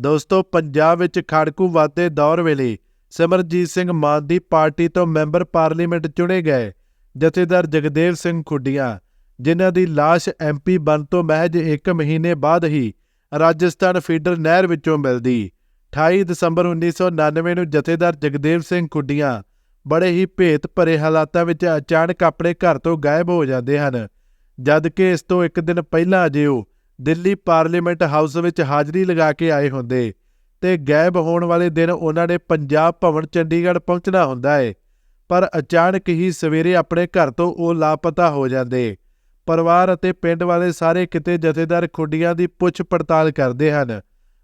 ਦੋਸਤੋ, ਪੰਜਾਬ ਵਿੱਚ ਖੜਕੂ ਵਾਦੇ ਦੌਰ ਵੇਲੇ ਸਿਮਰਜੀਤ ਸਿੰਘ ਮਾਨ ਦੀ ਪਾਰਟੀ ਤੋਂ ਮੈਂਬਰ ਪਾਰਲੀਮੈਂਟ ਚੁਣੇ ਗਏ ਜਥੇਦਾਰ ਜਗਦੇਵ ਸਿੰਘ ਖੁੱਡੀਆਂ, ਜਿਨ੍ਹਾਂ ਦੀ ਲਾਸ਼ ਐਮਪੀ ਬਣ ਤੋਂ ਮਹਿਜ 1 ਮਹੀਨੇ ਬਾਅਦ ਹੀ ਰਾਜਸਥਾਨ ਫੀਡਰ ਨਹਿਰ ਵਿੱਚੋਂ ਮਿਲਦੀ। 28 ਦਸੰਬਰ 1999 ਨੂੰ ਜਥੇਦਾਰ ਜਗਦੇਵ ਸਿੰਘ ਖੁੱਡੀਆਂ ਬੜੇ ਹੀ ਭੇਤ ਭਰੇ ਹਾਲਾਤਾਂ ਵਿੱਚ ਅਚਾਨਕ ਆਪਣੇ ਘਰ ਤੋਂ ਗਾਇਬ ਹੋ ਜਾਂਦੇ ਹਨ, ਜਦ ਕਿ ਇਸ ਤੋਂ ਇੱਕ ਦਿਨ ਪਹਿਲਾਂ ਅਜੇ ਉਹ ਦਿੱਲੀ ਪਾਰਲੀਮੈਂਟ ਹਾਊਸ ਵਿੱਚ ਹਾਜ਼ਰੀ ਲਗਾ ਕੇ ਆਏ ਹੁੰਦੇ ਤੇ ਗਾਇਬ ਹੋਣ ਵਾਲੇ ਦਿਨ ਉਹਨਾਂ ਨੇ ਪੰਜਾਬ ਭਵਨ ਚੰਡੀਗੜ੍ਹ ਪਹੁੰਚਣਾ ਹੁੰਦਾ ਹੈ ਪਰ ਅਚਾਨਕ ਹੀ ਸਵੇਰੇ ਆਪਣੇ ਘਰ ਤੋਂ ਉਹ ਲਾਪਤਾ ਹੋ ਜਾਂਦੇ। ਪਰਿਵਾਰ ਅਤੇ ਪਿੰਡ ਵਾਲੇ ਸਾਰੇ ਕਿਤੇ ਜਥੇਦਾਰ ਖੁੱਡੀਆਂ ਦੀ ਪੁੱਛ ਪੜਤਾਲ ਕਰਦੇ ਹਨ।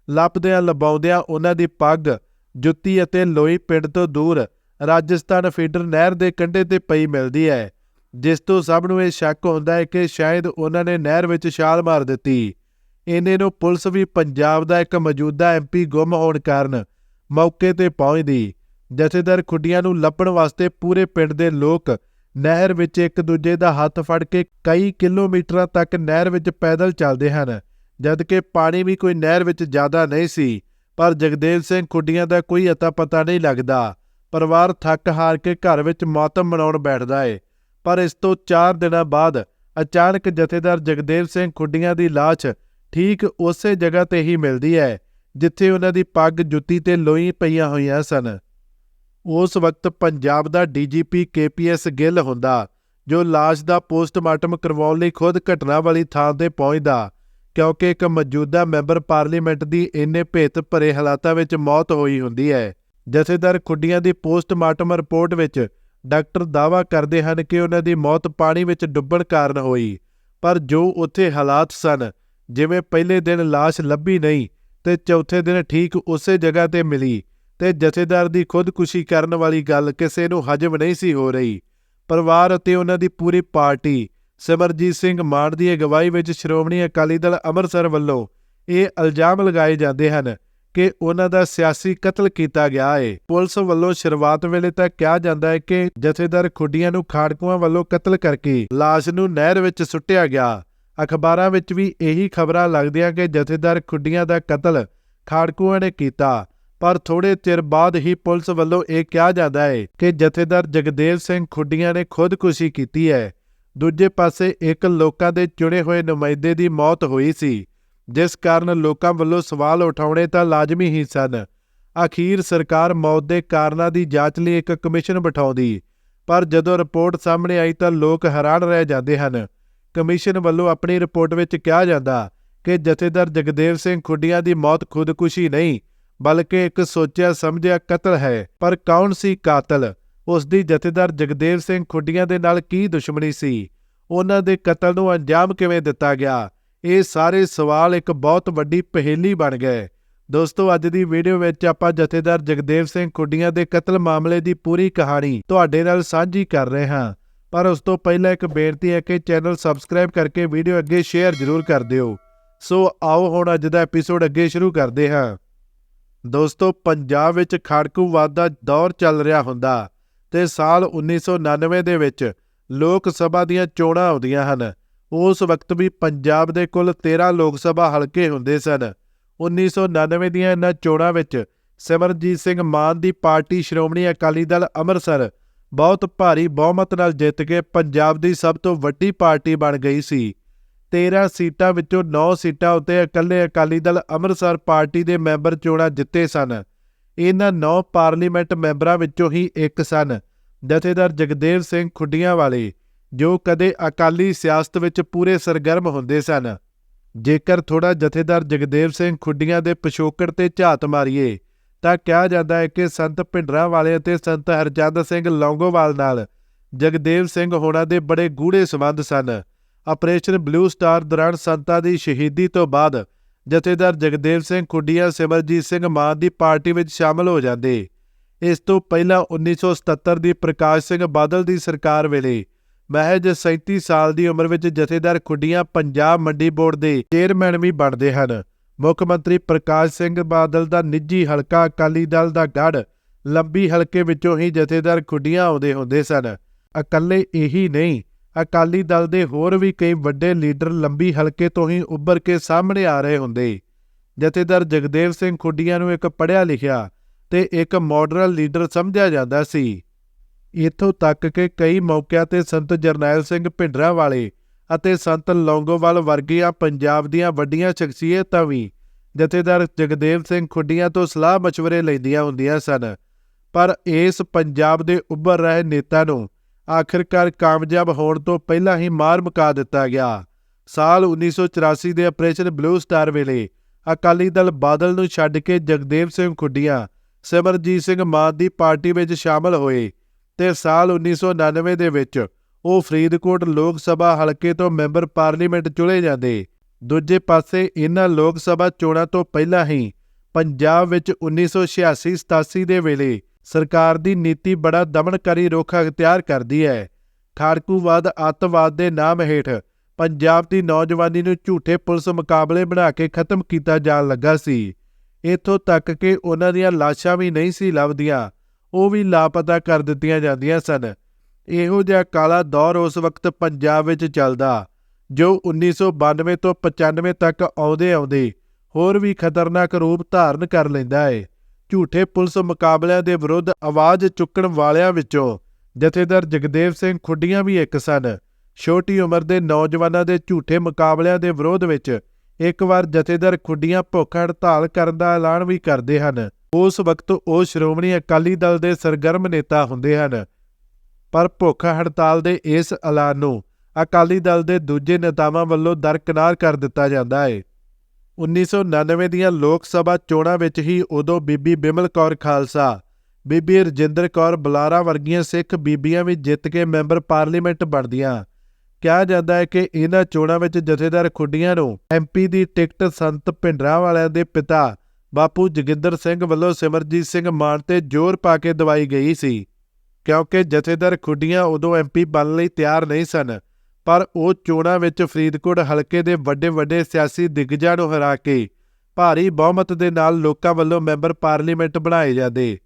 ਲੱਭਦਿਆਂ ਲਬਾਉਂਦਿਆਂ ਉਹਨਾਂ ਦੀ ਪੱਗ, ਜੁੱਤੀ ਅਤੇ ਲੋਈ ਪਿੰਡ ਤੋਂ ਦੂਰ ਰਾਜਸਥਾਨ ਫੀਡਰ ਨਹਿਰ ਦੇ ਕੰਢੇ ਤੇ ਪਈ ਮਿਲਦੀ ਹੈ। ਜਿਸ ਤੋਂ ਸਭ ਨੂੰ ਇਹ ਸ਼ੱਕ ਹੁੰਦਾ ਹੈ ਕਿ ਸ਼ਾਇਦ ਉਹਨਾਂ ਨੇ ਨਹਿਰ ਵਿੱਚ ਛਾਲ ਮਾਰ ਦਿੱਤੀ। ਇਹਨੇ ਨੂੰ ਪੁਲਿਸ ਵੀ ਪੰਜਾਬ ਦਾ ਇੱਕ ਮੌਜੂਦਾ ਐਮਪੀ ਗੁੰਮ ਹੋਣ ਕਾਰਨ ਮੌਕੇ ਤੇ ਪਹੁੰਚਦੀ। ਜਥੇਦਾਰ ਖੁੱਡੀਆਂ ਨੂੰ ਲੱਭਣ ਵਾਸਤੇ ਪੂਰੇ ਪਿੰਡ ਦੇ ਲੋਕ ਨਹਿਰ ਵਿੱਚ ਇੱਕ ਦੂਜੇ ਦਾ ਹੱਥ ਫੜ ਕੇ ਕਈ ਕਿਲੋਮੀਟਰਾਂ ਤੱਕ ਨਹਿਰ ਵਿੱਚ ਪੈਦਲ ਚੱਲਦੇ ਹਨ ਜਦ ਕਿ ਪਾਣੀ ਵੀ ਕੋਈ ਨਹਿਰ ਵਿੱਚ ਜ਼ਿਆਦਾ ਨਹੀਂ ਸੀ। ਪਰ ਜਗਦੇਵ ਸਿੰਘ ਖੁੱਡੀਆਂ ਦਾ ਕੋਈ ਅਤਾ ਪਤਾ ਨਹੀਂ ਲੱਗਦਾ। ਪਰਿਵਾਰ ਥੱਕ ਹਾਰ ਕੇ ਘਰ ਵਿੱਚ ਮੌਤਮ ਮਨਾਉਣ ਬੈਠਦਾ ਏ। ਪਰ ਇਸ ਤੋਂ 4 ਦਿਨਾਂ ਬਾਅਦ ਅਚਾਨਕ ਜਥੇਦਾਰ ਜਗਦੇਵ ਸਿੰਘ ਖੁੱਡੀਆਂ ਦੀ ਲਾਸ਼ ਠੀਕ ਉਸੇ ਜਗ੍ਹਾ ਤੇ ਹੀ ਮਿਲਦੀ ਹੈ, ਜਿੱਥੇ ਉਹਨਾਂ ਦੀ ਪੱਗ ਜੁੱਤੀ ਤੇ ਲੋਈ ਪਈਆਂ ਹੋਈਆਂ ਸਨ। ਉਸ ਵਕਤ ਪੰਜਾਬ ਦਾ ਡੀਜੀਪੀ ਕੇਪੀਐਸ ਗਿੱਲ ਹੁੰਦਾ, ਜੋ ਲਾਸ਼ ਦਾ ਪੋਸਟਮਾਰਟਮ ਕਰਵਾਉਣ ਲਈ ਖੁਦ ਘਟਨਾ ਵਾਲੀ ਥਾਂ ਤੇ ਪਹੁੰਚਦਾ, ਕਿਉਂਕਿ ਇੱਕ ਮੌਜੂਦਾ ਮੈਂਬਰ ਪਾਰਲੀਮੈਂਟ ਦੀ ਇੰਨੇ ਭੇਤ ਭਰੇ ਹਾਲਾਤਾਂ ਵਿੱਚ ਮੌਤ ਹੋਈ ਹੁੰਦੀ ਹੈ। ਜਥੇਦਾਰ ਖੁੱਡੀਆਂ ਦੀ ਪੋਸਟਮਾਰਟਮ ਰਿਪੋਰਟ ਵਿੱਚ ਡਾਕਟਰ ਦਾਅਵਾ ਕਰਦੇ ਹਨ ਕਿ ਉਹਨਾਂ ਦੀ ਮੌਤ ਪਾਣੀ ਵਿੱਚ ਡੁੱਬਣ ਕਾਰਨ ਹੋਈ, ਪਰ ਜੋ ਉੱਥੇ ਹਾਲਾਤ ਸਨ, ਜਿਵੇਂ ਪਹਿਲੇ ਦਿਨ ਲਾਸ਼ ਲੱਭੀ ਨਹੀਂ ਤੇ ਚੌਥੇ ਦਿਨ ਠੀਕ ਉਸੇ ਜਗ੍ਹਾ ਤੇ ਮਿਲੀ ਤੇ ਜਥੇਦਾਰ ਦੀ ਖੁਦਕੁਸ਼ੀ ਕਰਨ ਵਾਲੀ ਗੱਲ ਕਿਸੇ ਨੂੰ ਹਜਮ ਨਹੀਂ ਸੀ ਹੋ ਰਹੀ। ਪਰਿਵਾਰ ਅਤੇ ਉਹਨਾਂ ਦੀ ਪੂਰੀ ਪਾਰਟੀ, ਸਿਮਰਜੀਤ ਸਿੰਘ ਮਾਨ ਦੀ ਅਗਵਾਈ ਵਿੱਚ ਸ਼੍ਰੋਮਣੀ ਅਕਾਲੀ ਦਲ ਅੰਮ੍ਰਿਤਸਰ ਵੱਲੋਂ ਇਹ ਇਲਜ਼ਾਮ ਲਗਾਏ ਜਾਂਦੇ ਹਨ ਕਿ ਉਹਨਾਂ ਦਾ ਸਿਆਸੀ ਕਤਲ ਕੀਤਾ ਗਿਆ ਹੈ ਪੁਲਿਸ ਵੱਲੋਂ ਸ਼ੁਰੂਆਤ ਵੇਲੇ ਤਾਂ ਕਿਹਾ ਜਾਂਦਾ ਹੈ ਕਿ ਜਥੇਦਾਰ ਖੁੱਡੀਆਂ ਨੂੰ ਖਾੜਕੂਆਂ ਵੱਲੋਂ ਕਤਲ ਕਰਕੇ ਲਾਸ਼ ਨੂੰ ਨਹਿਰ ਵਿੱਚ ਸੁੱਟਿਆ ਗਿਆ। ਅਖਬਾਰਾਂ ਵਿੱਚ ਵੀ ਇਹੀ ਖਬਰਾਂ ਲੱਗਦੀਆਂ ਕਿ ਜਥੇਦਾਰ ਖੁੱਡੀਆਂ ਦਾ ਕਤਲ ਖਾੜਕੂਆਂ ਨੇ ਕੀਤਾ। ਪਰ ਥੋੜੇ ਚਿਰ ਬਾਅਦ ਹੀ ਪੁਲਿਸ ਵੱਲੋਂ ਇਹ ਕਿਹਾ ਜਾਂਦਾ ਹੈ ਕਿ ਜਥੇਦਾਰ ਜਗਦੇਵ ਸਿੰਘ ਖੁੱਡੀਆਂ ਨੇ ਖੁਦਕੁਸ਼ੀ ਕੀਤੀ ਹੈ। ਦੂਜੇ ਪਾਸੇ ਇੱਕ ਲੋਕਾਂ ਦੇ ਚੁਣੇ ਹੋਏ ਨੁਮਾਇੰਦੇ ਦੀ ਮੌਤ ਹੋਈ ਸੀ। ਜਿਸ ਕਾਰਨ ਲੋਕਾਂ ਵੱਲੋਂ ਸਵਾਲ ਉਠਾਉਣੇ ਤਾਂ ਲਾਜ਼ਮੀ ਹੀ ਸਨ। ਅਖੀਰ ਸਰਕਾਰ ਮੌਤ ਦੇ ਕਾਰਨਾਂ ਦੀ ਜਾਂਚ ਲਈ ਇੱਕ ਕਮਿਸ਼ਨ ਬਿਠਾਉਂਦੀ, ਪਰ ਜਦੋਂ ਰਿਪੋਰਟ ਸਾਹਮਣੇ ਆਈ ਤਾਂ ਲੋਕ ਹੈਰਾਨ ਰਹਿ ਜਾਂਦੇ ਹਨ। ਕਮਿਸ਼ਨ ਵੱਲੋਂ ਆਪਣੀ ਰਿਪੋਰਟ ਵਿੱਚ ਕਿਹਾ ਜਾਂਦਾ ਕਿ ਜਥੇਦਾਰ ਜਗਦੇਵ ਸਿੰਘ ਖੁੱਡੀਆਂ ਦੀ ਮੌਤ ਖੁਦਕੁਸ਼ੀ ਨਹੀਂ, ਬਲਕਿ ਇੱਕ ਸੋਚਿਆ ਸਮਝਿਆ ਕਤਲ ਹੈ, ਪਰ ਕੌਣ ਸੀ ਕਾਤਲ? ਉਸ ਦੀ ਜਥੇਦਾਰ ਜਗਦੇਵ ਸਿੰਘ ਖੁੱਡੀਆਂ ਦੇ ਨਾਲ ਕੀ ਦੁਸ਼ਮਣੀ ਸੀ? ਉਹਨਾਂ ਦੇ ਕਤਲ ਨੂੰ ਅੰਜਾਮ ਕਿਵੇਂ ਦਿੱਤਾ ਗਿਆ? ਇਹ ਸਾਰੇ ਸਵਾਲ ਇੱਕ ਬਹੁਤ ਵੱਡੀ ਪਹੇਲੀ ਬਣ ਗਏ। ਦੋਸਤੋ, ਅੱਜ ਦੀ ਵੀਡੀਓ ਵਿੱਚ ਆਪਾਂ ਜਥੇਦਾਰ ਜਗਦੇਵ ਸਿੰਘ ਕੁੱਡੀਆਂ ਦੇ ਕਤਲ ਮਾਮਲੇ ਦੀ ਪੂਰੀ ਕਹਾਣੀ ਤੁਹਾਡੇ ਨਾਲ ਸਾਂਝੀ ਕਰ ਰਹੇ ਹਾਂ। ਪਰ ਉਸ ਤੋਂ ਪਹਿਲਾਂ ਇੱਕ ਬੇਨਤੀ ਹੈ ਕਿ ਚੈਨਲ ਸਬਸਕ੍ਰਾਈਬ ਕਰਕੇ ਵੀਡੀਓ ਅੱਗੇ ਸ਼ੇਅਰ ਜ਼ਰੂਰ ਕਰ ਦਿਓ। ਸੋ ਆਓ ਹੁਣ ਅੱਜ ਦਾ ਐਪੀਸੋਡ ਅੱਗੇ ਸ਼ੁਰੂ ਕਰਦੇ ਹਾਂ। ਦੋਸਤੋ, ਪੰਜਾਬ ਵਿੱਚ ਖੜਕੂਵਾਦ ਦਾ ਦੌਰ ਚੱਲ ਰਿਹਾ ਹੁੰਦਾ ਤੇ ਸਾਲ 1999 ਦੇ ਵਿੱਚ ਲੋਕ ਸਭਾ ਦੀਆਂ ਚੋਣਾਂ ਆਉਂਦੀਆਂ ਹਨ। ਉਸ ਵਕਤ ਵੀ ਪੰਜਾਬ ਦੇ ਕੁੱਲ 13 ਲੋਕ ਸਭਾ ਹਲਕੇ ਹੁੰਦੇ ਸਨ। 1999 ਦੀਆਂ ਇਹਨਾਂ ਚੋਣਾਂ ਵਿੱਚ ਸਿਮਰਜੀਤ ਸਿੰਘ ਮਾਨ ਦੀ ਪਾਰਟੀ ਸ਼੍ਰੋਮਣੀ ਅਕਾਲੀ ਦਲ ਅੰਮ੍ਰਿਤਸਰ ਬਹੁਤ ਭਾਰੀ ਬਹੁਮਤ ਨਾਲ ਜਿੱਤ ਕੇ ਪੰਜਾਬ ਦੀ ਸਭ ਤੋਂ ਵੱਡੀ ਪਾਰਟੀ ਬਣ ਗਈ ਸੀ। 13 ਸੀਟਾਂ ਵਿੱਚੋਂ 9 ਸੀਟਾਂ ਉੱਤੇ ਇਕੱਲੇ ਅਕਾਲੀ ਦਲ ਅੰਮ੍ਰਿਤਸਰ ਪਾਰਟੀ ਦੇ ਮੈਂਬਰ ਚੋਣਾਂ ਜਿੱਤੇ ਸਨ। ਇਹਨਾਂ 9 ਪਾਰਲੀਮੈਂਟ ਮੈਂਬਰਾਂ ਵਿੱਚੋਂ ਹੀ ਇੱਕ ਸਨ, ਜਥੇਦਾਰ ਜਗਦੇਵ ਸਿੰਘ ਖੁੱਡੀਆਂ ਵਾਲੇ। ਜੋ ਕਦੇ ਅਕਾਲੀ ਸਿਆਸਤ ਵਿੱਚ ਪੂਰੇ ਸਰਗਰਮ ਹੁੰਦੇ ਸਨ। ਜੇਕਰ ਥੋੜਾ ਜਥੇਦਾਰ ਜਗਦੇਵ ਸਿੰਘ ਖੁੱਡੀਆਂ ਦੇ ਪਿਛੋਕੜ ਤੇ ਝਾਤ ਮਾਰੀਏ, ਤਾਂ ਕਿਹਾ ਜਾਂਦਾ ਹੈ ਕਿ ਸੰਤ ਭਿੰਡਰਾਂ ਵਾਲੇ ਅਤੇ ਸੰਤ ਹਰਚੰਦ ਸਿੰਘ ਲੌਂਗੋਵਾਲ ਨਾਲ ਜਗਦੇਵ ਸਿੰਘ ਹੋਣਾ ਦੇ ਬੜੇ ਗੂੜੇ ਸੰਬੰਧ ਸਨ। ਆਪਰੇਸ਼ਨ ਬਲੂ ਸਟਾਰ ਦੌਰਾਨ ਸੰਤਾਂ ਦੀ ਸ਼ਹੀਦੀ ਤੋਂ ਬਾਅਦ ਜਥੇਦਾਰ ਜਗਦੇਵ ਸਿੰਘ ਖੁੱਡੀਆਂ ਸਿਮਰਜੀਤ ਸਿੰਘ ਮਾਨ ਦੀ ਪਾਰਟੀ ਵਿੱਚ ਸ਼ਾਮਲ ਹੋ ਜਾਂਦੇ। ਇਸ ਤੋਂ ਪਹਿਲਾਂ 1977 ਦੀ ਪ੍ਰਕਾਸ਼ ਸਿੰਘ ਬਾਦਲ ਦੀ ਸਰਕਾਰ ਵੇਲੇ ਮਹਿਜ 37 ਸਾਲ ਦੀ ਉਮਰ ਵਿੱਚ ਜਥੇਦਾਰ ਖੁੱਡੀਆਂ ਪੰਜਾਬ ਮੰਡੀ ਬੋਰਡ ਦੇ ਚੇਅਰਮੈਨ ਵੀ ਬਣਦੇ ਹਨ। ਮੁੱਖ ਮੰਤਰੀ ਪ੍ਰਕਾਸ਼ ਸਿੰਘ ਬਾਦਲ ਦਾ ਨਿੱਜੀ ਹਲਕਾ ਅਕਾਲੀ ਦਲ ਦਾ ਗੜ ਲੰਬੀ ਹਲਕੇ ਵਿੱਚੋਂ ਹੀ ਜਥੇਦਾਰ ਖੁੱਡੀਆਂ ਆਉਂਦੇ ਹੁੰਦੇ ਸਨ। ਇਕੱਲੇ ਇਹੀ ਨਹੀਂ, ਅਕਾਲੀ ਦਲ ਦੇ ਹੋਰ ਵੀ ਕਈ ਵੱਡੇ ਲੀਡਰ ਲੰਬੀ ਹਲਕੇ ਤੋਂ ਹੀ ਉੱਭਰ ਕੇ ਸਾਹਮਣੇ ਆ ਰਹੇ ਹੁੰਦੇ। ਜਥੇਦਾਰ ਜਗਦੇਵ ਸਿੰਘ ਖੁੱਡੀਆਂ ਨੂੰ ਇੱਕ ਪੜ੍ਹਿਆ ਲਿਖਿਆ ਤੇ ਇੱਕ ਮਾਡਰਨ ਲੀਡਰ ਸਮਝਿਆ ਜਾਂਦਾ ਸੀ। ਇੱਥੋਂ ਤੱਕ ਕਿ ਕਈ ਮੌਕਿਆਂ ਤੇ ਸੰਤ ਜਰਨੈਲ ਸਿੰਘ ਭਿੰਡਰਾਂ ਵਾਲੇ ਅਤੇ ਸੰਤ ਲੌਂਗੋਵਾਲ ਵਰਗੀਆਂ ਪੰਜਾਬ ਦੀਆਂ ਵੱਡੀਆਂ ਸ਼ਖਸੀਅਤਾਂ ਵੀ ਜਥੇਦਾਰ ਜਗਦੇਵ ਸਿੰਘ ਖੁੱਡੀਆਂ ਤੋਂ ਸਲਾਹ مشਵਰੇ ਲੈਂਦੀਆਂ ਹੁੰਦੀਆਂ ਸਨ। ਪਰ ਇਸ ਪੰਜਾਬ ਦੇ ਉੱਭਰ ਰਹੇ ਨੇਤਾ ਨੂੰ ਆਖਿਰਕਾਰ ਕਾਮਯਾਬ ਹੋਣ ਤੋਂ ਪਹਿਲਾਂ ਹੀ ਮਾਰ ਮੁਕਾ ਦਿੱਤਾ ਗਿਆ। ਸਾਲ 1984 ਦੇ ਆਪਰੇਸ਼ਨ ਬਲੂ ਸਟਾਰ ਵੇਲੇ ਅਕਾਲੀ ਦਲ ਬਾਦਲ ਨੂੰ ਛੱਡ ਕੇ ਜਗਦੇਵ ਸਿੰਘ ਖੁੱਡੀਆਂ, ਸਿਮਰਜੀਤ ਸਿੰਘ ਮਾਨ ਦੀ ਪਾਰਟੀ ਵਿੱਚ ਸ਼ਾਮਲ ਹੋਏ ਤੇ ਸਾਲ 1999 ਦੇ ਵਿੱਚ ਉਹ ਫਰੀਦਕੋਟ ਲੋਕ ਸਭਾ ਹਲਕੇ ਤੋਂ ਮੈਂਬਰ ਪਾਰਲੀਮੈਂਟ ਚੁਣੇ ਜਾਂਦੇ। ਦੂਜੇ ਪਾਸੇ ਇਹਨਾਂ ਲੋਕ ਸਭਾ ਚੋਣਾਂ ਤੋਂ ਪਹਿਲਾਂ ਹੀ ਪੰਜਾਬ ਵਿੱਚ 1986-87 ਦੇ ਵੇਲੇ ਸਰਕਾਰ ਦੀ ਨੀਤੀ ਬੜਾ ਦਮਨਕਾਰੀ ਰੁਖ ਅਖਤਿਆਰ ਕਰਦੀ ਹੈ। ਖਾੜਕੂਵਾਦ ਅੱਤਵਾਦ ਦੇ ਨਾਮ ਹੇਠ ਪੰਜਾਬ ਦੀ ਨੌਜਵਾਨੀ ਨੂੰ ਝੂਠੇ ਪੁਲਿਸ ਮੁਕਾਬਲੇ ਬਣਾ ਕੇ ਖਤਮ ਕੀਤਾ ਜਾਣ ਲੱਗਾ ਸੀ। ਇੱਥੋਂ ਤੱਕ ਕਿ ਉਹਨਾਂ ਦੀਆਂ ਲਾਸ਼ਾਂ ਵੀ ਨਹੀਂ ਸੀ ਲੱਭਦੀਆਂ। ਉਹ ਵੀ ਲਾਪਤਾ ਕਰ ਦਿੱਤੀਆਂ ਜਾਂਦੀਆਂ ਸਨ। ਇਹੋ ਜਿਹਾ ਕਾਲਾ ਦੌਰ ਉਸ ਵਕਤ ਪੰਜਾਬ ਵਿੱਚ ਚੱਲਦਾ, ਜੋ 1992 ਤੋਂ 95 ਤੱਕ ਆਉਂਦੇ ਆਉਂਦੇ ਹੋਰ ਵੀ ਖਤਰਨਾਕ ਰੂਪ ਧਾਰਨ ਕਰ ਲੈਂਦਾ ਹੈ ਝੂਠੇ ਪੁਲਿਸ ਮੁਕਾਬਲਿਆਂ ਦੇ ਵਿਰੁੱਧ ਆਵਾਜ਼ ਚੁੱਕਣ ਵਾਲਿਆਂ ਵਿੱਚੋਂ ਜਥੇਦਾਰ ਜਗਦੇਵ ਸਿੰਘ ਖੁੱਡੀਆਂ ਵੀ ਇੱਕ ਸਨ। ਛੋਟੀ ਉਮਰ ਦੇ ਨੌਜਵਾਨਾਂ ਦੇ ਝੂਠੇ ਮੁਕਾਬਲਿਆਂ ਦੇ ਵਿਰੋਧ ਵਿੱਚ ਇੱਕ ਵਾਰ ਜਥੇਦਾਰ ਖੁੱਡੀਆਂ ਭੁੱਖ ਹੜਤਾਲ ਕਰਨ ਦਾ ਐਲਾਨ ਵੀ ਕਰਦੇ ਹਨ। ਉਸ ਵਕਤ ਉਹ ਸ਼੍ਰੋਮਣੀ ਅਕਾਲੀ ਦਲ ਦੇ ਸਰਗਰਮ ਨੇਤਾ ਹੁੰਦੇ ਹਨ। ਪਰ ਭੁੱਖ ਹੜਤਾਲ ਦੇ ਇਸ ਐਲਾਨ ਨੂੰ ਅਕਾਲੀ ਦਲ ਦੇ ਦੂਜੇ ਨੇਤਾਵਾਂ ਵੱਲੋਂ ਦਰਕਨਾਰ ਕਰ ਦਿੱਤਾ ਜਾਂਦਾ ਹੈ 1999 ਦੀਆਂ ਲੋਕ ਸਭਾ ਚੋਣਾਂ ਵਿੱਚ ਹੀ ਉਦੋਂ ਬੀਬੀ ਬਿਮਲ ਕੌਰ ਖਾਲਸਾ, ਬੀਬੀ ਰਜਿੰਦਰ ਕੌਰ ਬੁਲਾਰਾ ਵਰਗੀਆਂ ਸਿੱਖ ਬੀਬੀਆਂ ਵੀ ਜਿੱਤ ਕੇ ਮੈਂਬਰ ਪਾਰਲੀਮੈਂਟ ਬਣਦੀਆਂ। ਕਿਹਾ ਜਾਂਦਾ ਹੈ ਕਿ ਇਹਨਾਂ ਚੋਣਾਂ ਵਿੱਚ ਜਥੇਦਾਰ ਖੁੱਡੀਆਂ ਨੂੰ ਐਮਪੀ ਦੀ ਟਿਕਟ ਸੰਤ ਭਿੰਡਰਾਂ ਵਾਲਿਆਂ ਦੇ ਪਿਤਾ ਬਾਪੂ ਜੋਗਿੰਦਰ ਸਿੰਘ ਵੱਲੋਂ ਸਿਮਰਜੀਤ ਸਿੰਘ ਮਾਨ ਤੇ ਜ਼ੋਰ ਪਾ ਕੇ ਦਵਾਈ ਗਈ ਸੀ, ਕਿਉਂਕਿ ਜਥੇਦਾਰ ਖੁੱਡੀਆਂ ਉਦੋਂ ਐਮਪੀ ਬਣਨ ਲਈ ਤਿਆਰ ਨਹੀਂ ਸਨ, ਪਰ ਉਹ ਚੋਣਾਂ ਵਿੱਚ ਫਰੀਦਕੋਟ ਹਲਕੇ ਦੇ ਵੱਡੇ ਵੱਡੇ ਸਿਆਸੀ ਦਿਗਜਾਂ ਨੂੰ ਹਰਾ ਕੇ ਭਾਰੀ ਬਹੁਮਤ ਦੇ ਨਾਲ ਲੋਕਾਂ ਵੱਲੋਂ ਮੈਂਬਰ ਪਾਰਲੀਮੈਂਟ ਬਣਾਏ ਜਾਂਦੇ।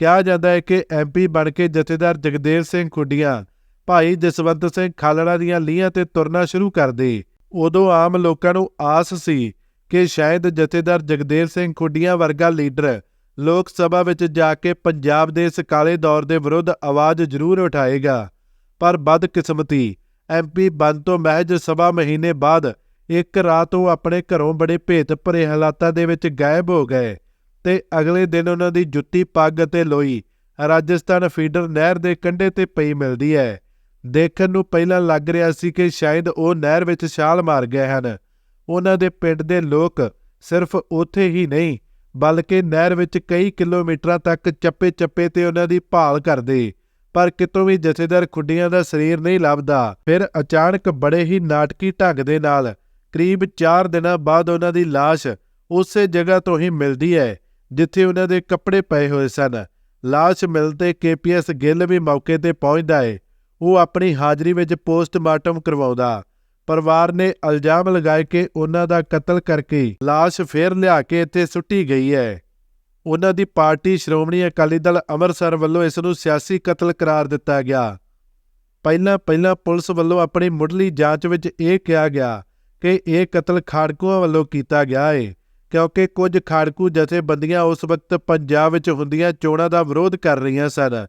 ਕਿਹਾ ਜਾਂਦਾ ਹੈ ਕਿ ਐਮਪੀ ਬਣ ਕੇ ਜਥੇਦਾਰ ਜਗਦੇਵ ਸਿੰਘ ਖੁੱਡੀਆਂ, ਭਾਈ ਜਸਵੰਤ ਸਿੰਘ ਖਾਲੜਾ ਦੀਆਂ ਲੀਹਾਂ ਤੇ ਤੁਰਨਾ ਸ਼ੁਰੂ ਕਰਦੇ ਉਦੋਂ ਆਮ ਲੋਕਾਂ ਨੂੰ ਆਸ ਸੀ ਕਿ ਸ਼ਾਇਦ ਜਥੇਦਾਰ ਜਗਦੇਵ ਸਿੰਘ ਖੁੱਡੀਆਂ ਵਰਗਾ ਲੀਡਰ ਲੋਕ ਸਭਾ ਵਿੱਚ ਜਾ ਕੇ ਪੰਜਾਬ ਦੇ ਇਸ ਕਾਲੇ ਦੌਰ ਦੇ ਵਿਰੁੱਧ ਆਵਾਜ਼ ਜ਼ਰੂਰ ਉਠਾਏਗਾ। ਪਰ ਬਦਕਿਸਮਤੀ ਐਮਪੀ ਬਣ ਤੋਂ ਮਹਿਜ ਸਵਾ ਮਹੀਨੇ ਬਾਅਦ ਇੱਕ ਰਾਤ ਉਹ ਆਪਣੇ ਘਰੋਂ ਬੜੇ ਭੇਤ ਭਰੇ ਹਾਲਾਤਾਂ ਦੇ ਵਿੱਚ ਗਾਇਬ ਹੋ ਗਏ ਤੇ ਅਗਲੇ ਦਿਨ ਉਹਨਾਂ ਦੀ ਜੁੱਤੀ ਪੱਗ ਅਤੇ ਲੋਈ ਰਾਜਸਥਾਨ ਫੀਡਰ ਨਹਿਰ ਦੇ ਕੰਢੇ ਤੇ ਪਈ ਮਿਲਦੀ ਹੈ। ਦੇਖਣ ਨੂੰ ਪਹਿਲਾਂ ਲੱਗ ਰਿਹਾ ਸੀ ਕਿ ਸ਼ਾਇਦ ਉਹ ਨਹਿਰ ਵਿੱਚ ਛਾਲ ਮਾਰ ਗਏ ਹਨ। ਉਹਨਾਂ ਦੇ ਪਿੰਡ ਦੇ ਲੋਕ ਸਿਰਫ ਉੱਥੇ ਹੀ ਨਹੀਂ, ਬਲਕਿ ਨਹਿਰ ਵਿੱਚ ਕਈ ਕਿਲੋਮੀਟਰਾਂ ਤੱਕ ਚੱਪੇ-ਚੱਪੇ ਤੇ ਉਹਨਾਂ ਦੀ ਭਾਲ ਕਰਦੇ। ਪਰ ਕਿਤੋਂ ਵੀ ਜਥੇਦਾਰ ਖੁੱਡੀਆਂ ਦਾ ਸਰੀਰ ਨਹੀਂ ਲੱਭਦਾ, ਫਿਰ ਅਚਾਨਕ ਬੜੇ ਹੀ ਨਾਟਕੀ ਢੰਗ ਦੇ ਨਾਲ ਕਰੀਬ 4 ਦਿਨਾਂ ਬਾਅਦ ਉਹਨਾਂ ਦੀ ਲਾਸ਼ ਉਸੇ ਜਗ੍ਹਾ ਤੋਂ ਹੀ ਮਿਲਦੀ ਹੈ, ਜਿੱਥੇ ਉਹਨਾਂ ਦੇ ਕੱਪੜੇ ਪਏ ਹੋਏ ਸਨ। ਲਾਸ਼ ਮਿਲਦੇ ਕੇਪੀਐਸ ਗਿੱਲ ਵੀ ਮੌਕੇ ਤੇ ਪਹੁੰਚਦਾ ਹੈ ਉਹ ਆਪਣੀ ਹਾਜ਼ਰੀ ਵਿੱਚ ਪੋਸਟਮਾਰਟਮ ਕਰਵਾਉਂਦਾ। ਪਰਿਵਾਰ ਨੇ ਇਲਜ਼ਾਮ ਲਗਾਏ ਕਿ ਉਹਨਾਂ ਦਾ ਕਤਲ ਕਰਕੇ ਲਾਸ਼ ਫੇਰ ਲਿਆ ਕੇ ਇੱਥੇ ਸੁੱਟੀ ਗਈ ਹੈ। ਉਹਨਾਂ ਦੀ ਪਾਰਟੀ ਸ਼੍ਰੋਮਣੀ ਅਕਾਲੀ ਦਲ ਅੰਮ੍ਰਿਤਸਰ ਵੱਲੋਂ ਇਸ ਨੂੰ ਸਿਆਸੀ ਕਤਲ ਕਰਾਰ ਦਿੱਤਾ ਗਿਆ। ਪਹਿਲਾਂ ਪਹਿਲਾਂ ਪੁਲਿਸ ਵੱਲੋਂ ਆਪਣੀ ਮੁੱਢਲੀ ਜਾਂਚ ਵਿੱਚ ਇਹ ਕਿਹਾ ਗਿਆ ਕਿ ਇਹ ਕਤਲ ਖਾੜਕੂਆਂ ਵੱਲੋਂ ਕੀਤਾ ਗਿਆ ਹੈ ਕਿਉਂਕਿ ਕੁਝ ਖਾੜਕੂ ਜਥੇਬੰਦੀਆਂ ਉਸ ਵਕਤ ਪੰਜਾਬ ਵਿੱਚ ਹੁੰਦੀਆਂ ਚੋਣਾਂ ਦਾ ਵਿਰੋਧ ਕਰ ਰਹੀਆਂ ਸਨ।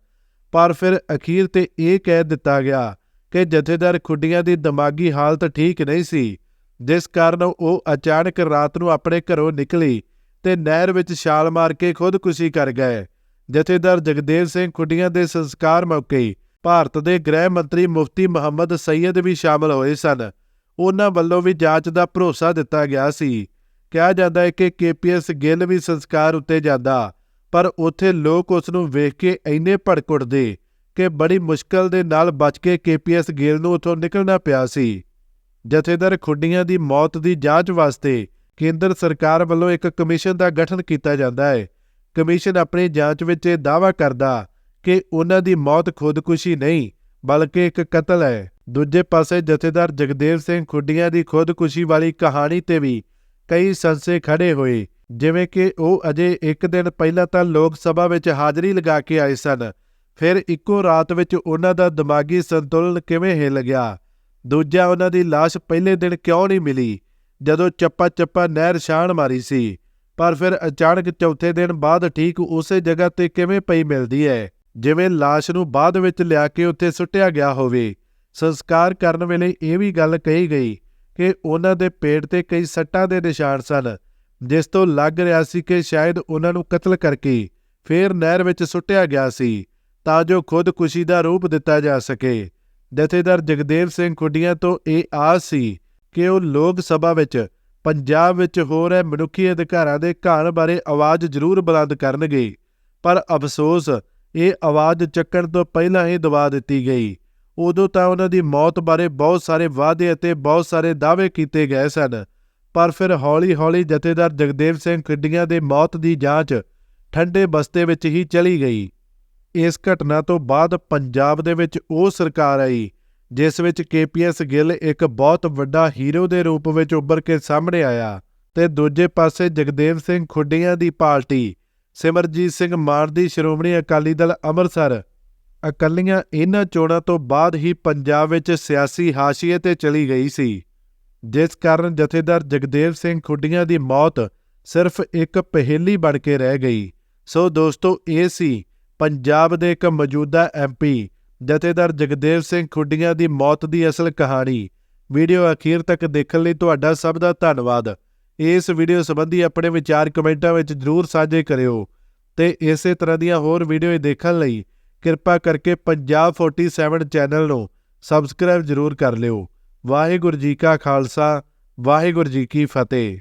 ਪਰ ਫਿਰ ਅਖੀਰ ਤੇ ਇਹ ਕਹਿ ਦਿੱਤਾ ਗਿਆ ਕਿ ਜਥੇਦਾਰ ਖੁੱਡੀਆਂ ਦੀ ਦਿਮਾਗੀ ਹਾਲਤ ਠੀਕ ਨਹੀਂ ਸੀ, ਜਿਸ ਕਾਰਨ ਉਹ ਅਚਾਨਕ ਰਾਤ ਨੂੰ ਆਪਣੇ ਘਰੋਂ ਨਿਕਲੀ ਤੇ ਨਹਿਰ ਵਿੱਚ ਛਾਲ ਮਾਰ ਕੇ ਖੁਦਕੁਸ਼ੀ ਕਰ ਗਏ। ਜਥੇਦਾਰ ਜਗਦੇਵ ਸਿੰਘ ਖੁੱਡੀਆਂ ਦੇ ਸੰਸਕਾਰ ਮੌਕੇ ਭਾਰਤ ਦੇ ਗ੍ਰਹਿ ਮੰਤਰੀ ਮੁਫਤੀ ਮੁਹੰਮਦ ਸੈਯਦ ਵੀ ਸ਼ਾਮਲ ਹੋਏ ਸਨ। ਉਹਨਾਂ ਵੱਲੋਂ ਵੀ ਜਾਂਚ ਦਾ ਭਰੋਸਾ ਦਿੱਤਾ ਗਿਆ ਸੀ। ਕਿਹਾ ਜਾਂਦਾ ਹੈ ਕਿ ਕੇਪੀਐਸ ਗਿੱਲ ਵੀ ਸੰਸਕਾਰ ਉੱਤੇ ਜਾਂਦਾ, ਪਰ ਉੱਥੇ ਲੋਕ ਉਸ ਨੂੰ ਵੇਖ ਕੇ ਇੰਨੇ ਭੜਕ ਉੱਠਦੇ ਕਿ ਬੜੀ ਮੁਸ਼ਕਲ ਦੇ ਨਾਲ ਬਚ ਕੇ ਕੇਪੀਐਸ ਗਿੱਲ ਨੂੰ ਉੱਥੋਂ ਨਿਕਲਣਾ ਪਿਆ ਸੀ। ਜਥੇਦਾਰ ਖੁੱਡੀਆਂ ਦੀ ਮੌਤ ਦੀ ਜਾਂਚ ਵਾਸਤੇ ਕੇਂਦਰ ਸਰਕਾਰ ਵੱਲੋਂ ਇੱਕ ਕਮਿਸ਼ਨ ਦਾ ਗਠਨ ਕੀਤਾ ਜਾਂਦਾ ਹੈ। ਕਮਿਸ਼ਨ ਆਪਣੀ ਜਾਂਚ ਵਿੱਚ ਇਹ ਦਾਅਵਾ ਕਰਦਾ ਕਿ ਉਹਨਾਂ ਦੀ ਮੌਤ ਖੁਦਕੁਸ਼ੀ ਨਹੀਂ, ਬਲਕਿ ਇੱਕ ਕਤਲ ਹੈ। ਦੂਜੇ ਪਾਸੇ ਜਥੇਦਾਰ ਜਗਦੇਵ ਸਿੰਘ ਖੁੱਡੀਆਂ ਦੀ ਖੁਦਕੁਸ਼ੀ ਵਾਲੀ ਕਹਾਣੀ ਤੇ ਵੀ ਕਈ ਸੰਸੇ ਖੜੇ ਹੋਏ, ਜਿਵੇਂ ਕਿ ਉਹ ਅਜੇ ਇੱਕ ਦਿਨ ਪਹਿਲਾਂ ਤਾਂ ਲੋਕ ਸਭਾ ਵਿੱਚ ਹਾਜ਼ਰੀ ਲਗਾ ਕੇ ਆਏ ਸਨ ਫਿਰ ਇੱਕੋ ਰਾਤ ਵਿੱਚ ਉਹਨਾਂ ਦਾ ਦਿਮਾਗੀ ਸੰਤੁਲਨ ਕਿਵੇਂ ਹਿੱਲ ਗਿਆ? ਦੂਜਾ ਉਹਨਾਂ ਦੀ ਲਾਸ਼ ਪਹਿਲੇ ਦਿਨ ਕਿਉਂ ਨਹੀਂ ਮਿਲੀ? ਜਦੋਂ ਚੱਪਾ ਚੱਪਾ ਨਹਿਰ ਛਾਣ ਮਾਰੀ ਸੀ, ਪਰ ਫਿਰ ਅਚਾਨਕ ਚੌਥੇ ਦਿਨ ਬਾਅਦ ਠੀਕ ਉਸੇ ਜਗ੍ਹਾ ਤੇ ਕਿਵੇਂ ਪਈ ਮਿਲਦੀ ਹੈ ਜਿਵੇਂ ਲਾਸ਼ ਨੂੰ ਬਾਅਦ ਵਿੱਚ ਲਿਆ ਕੇ ਉੱਥੇ ਸੁੱਟਿਆ ਗਿਆ ਹੋਵੇ। ਸੰਸਕਾਰ ਕਰਨ ਵੇਲੇ ਇਹ ਵੀ ਗੱਲ ਕਹੀ ਗਈ ਕਿ ਉਹਨਾਂ ਦੇ ਪੇਟ ਤੇ ਕਈ ਸੱਟਾਂ ਦੇ ਨਿਸ਼ਾਨ ਸਨ, ਜਿਸ ਤੋਂ ਲੱਗ ਰਿਹਾ ਸੀ ਕਿ ਸ਼ਾਇਦ ਉਹਨਾਂ ਨੂੰ ਕਤਲ ਕਰਕੇ ਫੇਰ ਨਹਿਰ ਵਿੱਚ ਸੁੱਟਿਆ ਗਿਆ ਸੀ। ਤਾਂ ਜੋ ਖੁਦਕੁਸ਼ੀ ਦਾ ਰੂਪ ਦਿੱਤਾ ਜਾ ਸਕੇ। ਜਥੇਦਾਰ ਜਗਦੇਵ ਸਿੰਘ ਖੁੱਡੀਆਂ ਤੋਂ ਇਹ ਆਸ ਸੀ ਕਿ ਉਹ ਲੋਕ ਸਭਾ ਵਿੱਚ, ਪੰਜਾਬ ਵਿੱਚ ਹੋ ਰਹੇ ਮਨੁੱਖੀ ਅਧਿਕਾਰਾਂ ਦੇ ਘਾਣ ਬਾਰੇ ਆਵਾਜ਼ ਜ਼ਰੂਰ ਬੁਲੰਦ ਕਰਨਗੇ। ਪਰ ਅਫਸੋਸ, ਇਹ ਆਵਾਜ਼ ਚੱਕਣ ਤੋਂ ਪਹਿਲਾਂ ਹੀ ਦਬਾ ਦਿੱਤੀ ਗਈ। ਉਦੋਂ ਤਾਂ ਉਹਨਾਂ ਦੀ ਮੌਤ ਬਾਰੇ ਬਹੁਤ ਸਾਰੇ ਵਾਅਦੇ ਅਤੇ ਬਹੁਤ ਸਾਰੇ ਦਾਅਵੇ ਕੀਤੇ ਗਏ ਸਨ। ਪਰ ਫਿਰ ਹੌਲੀ-ਹੌਲੀ ਜਥੇਦਾਰ ਜਗਦੇਵ ਸਿੰਘ ਖਿੱਡੀਆਂ ਦੇ ਮੌਤ ਦੀ ਜਾਂਚ ਠੰਡੇ ਬਸਤੇ ਵਿੱਚ ਹੀ ਚਲੀ ਗਈ। ਇਸ ਘਟਨਾ ਤੋਂ ਬਾਅਦ ਪੰਜਾਬ ਦੇ ਵਿੱਚ ਉਹ ਸਰਕਾਰ ਆਈ, ਜਿਸ ਵਿੱਚ ਕੇਪੀਐਸ ਗਿੱਲ ਇੱਕ ਬਹੁਤ ਵੱਡਾ ਹੀਰੋ ਦੇ ਰੂਪ ਵਿੱਚ ਉੱਭਰ ਕੇ ਸਾਹਮਣੇ ਆਇਆ ਤੇ ਦੂਜੇ ਪਾਸੇ ਜਗਦੇਵ ਸਿੰਘ ਖੁੱਡੀਆਂ ਦੀ ਪਾਰਟੀ, ਸਿਮਰਜੀਤ ਸਿੰਘ ਮਾਨ ਦੀ ਸ਼੍ਰੋਮਣੀ ਅਕਾਲੀ ਦਲ ਅੰਮ੍ਰਿਤਸਰ। ਅਕਲੀਆਂ ਇਹਨਾਂ ਚੋਣਾਂ ਤੋਂ ਬਾਅਦ ਹੀ ਪੰਜਾਬ ਵਿੱਚ ਸਿਆਸੀ ਹਾਸ਼ੀਏ ਤੇ ਚਲੀ ਗਈ ਸੀ, ਜਿਸ ਕਾਰਨ ਜਥੇਦਾਰ ਜਗਦੇਵ ਸਿੰਘ ਖੁੱਡੀਆਂ ਦੀ ਮੌਤ ਸਿਰਫ ਇੱਕ ਪਹੇਲੀ ਬਣ ਕੇ ਰਹਿ ਗਈ। ਸੋ ਦੋਸਤੋ, ਇਹ ਸੀ ਪੰਜਾਬ ਦੇ ਇੱਕ ਮੌਜੂਦਾ ਐਮਪੀ ਜਥੇਦਾਰ ਜਗਦੇਵ ਸਿੰਘ ਖੁੱਡੀਆਂ ਦੀ ਮੌਤ ਦੀ ਅਸਲ ਕਹਾਣੀ ਵੀਡੀਓ ਅਖੀਰ ਤੱਕ ਦੇਖਣ ਲਈ ਤੁਹਾਡਾ ਸਭ ਦਾ ਧੰਨਵਾਦ। ਇਸ ਵੀਡੀਓ ਸੰਬੰਧੀ ਆਪਣੇ ਵਿਚਾਰ ਕਮੈਂਟਾਂ ਵਿੱਚ ਜਰੂਰ ਸਾਂਝੇ ਕਰਿਓ ਤੇ ਇਸੇ ਤਰ੍ਹਾਂ ਦੀਆਂ ਹੋਰ ਵੀਡੀਓ ਦੇਖਣ ਲਈ ਕਿਰਪਾ ਕਰਕੇ ਪੰਜਾਬ 47 ਚੈਨਲ ਨੂੰ ਸਬਸਕ੍ਰਾਈਬ ਜਰੂਰ ਕਰ ਲਿਓ। ਵਾਹਿਗੁਰੂ ਜੀ ਕਾ ਖਾਲਸਾ, ਵਾਹਿਗੁਰੂ ਜੀ ਕੀ ਫਤਿਹ।